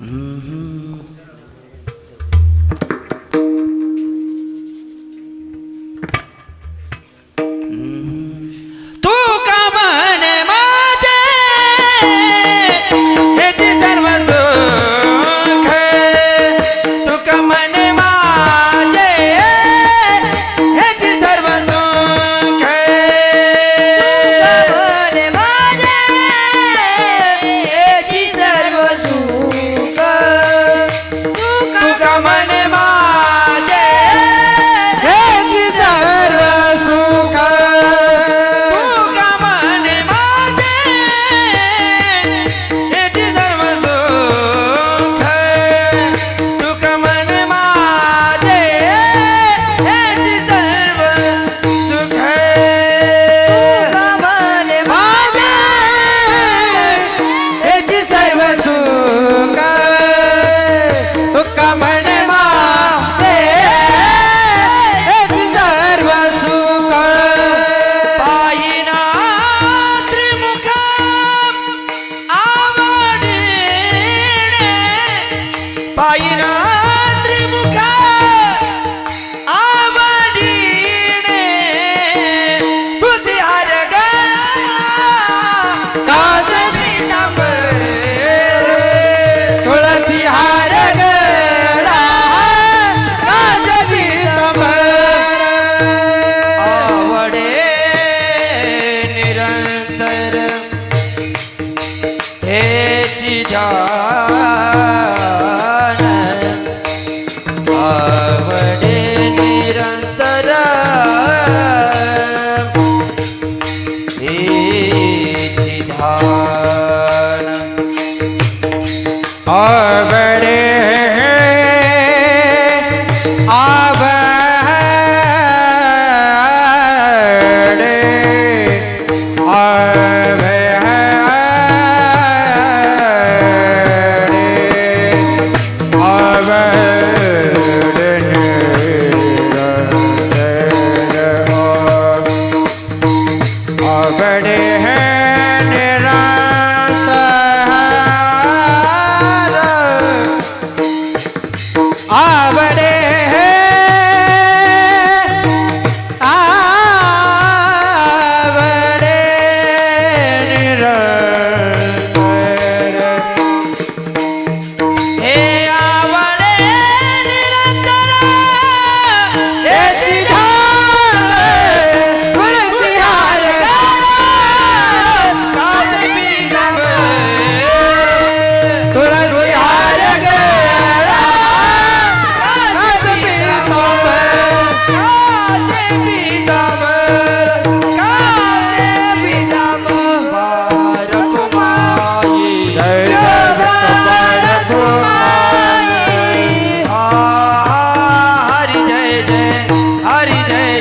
Mm-hmm. பாயினா भगवान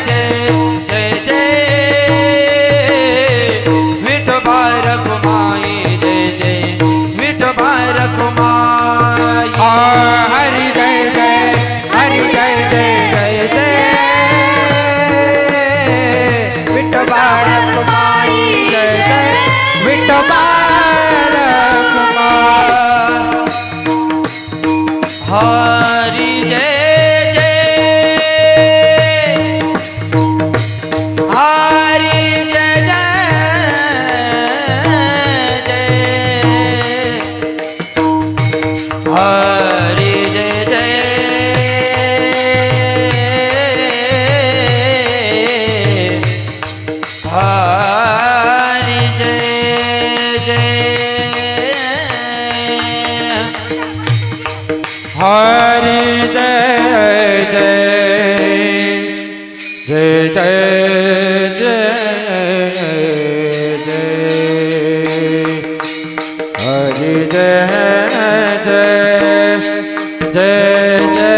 day. હરી જય જય જય જય જય જય હરી જય જય જય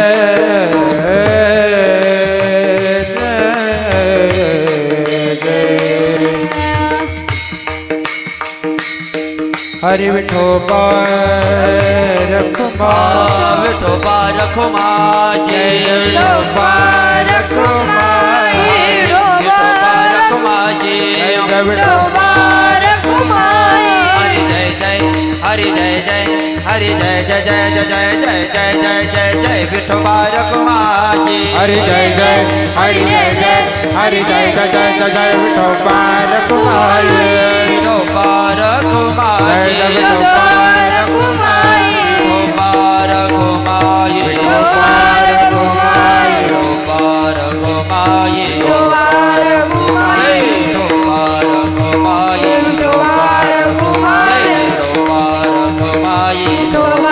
હરિ વિઠો પર રખમા ટોબારકમાં જય ટોબારકમાં ટોબારકમાં જય ટોબારકમાં હરિ જય જય હરિ જય જય હરિ જય જય જય જય જય જય જય જય જય જય વિષ્ણુ બારક જય જય હરિ જય જય હરિ જય જય જય જય જય વિષ્ણુ બારક માજી વિષ્ણુ બારક তোমায়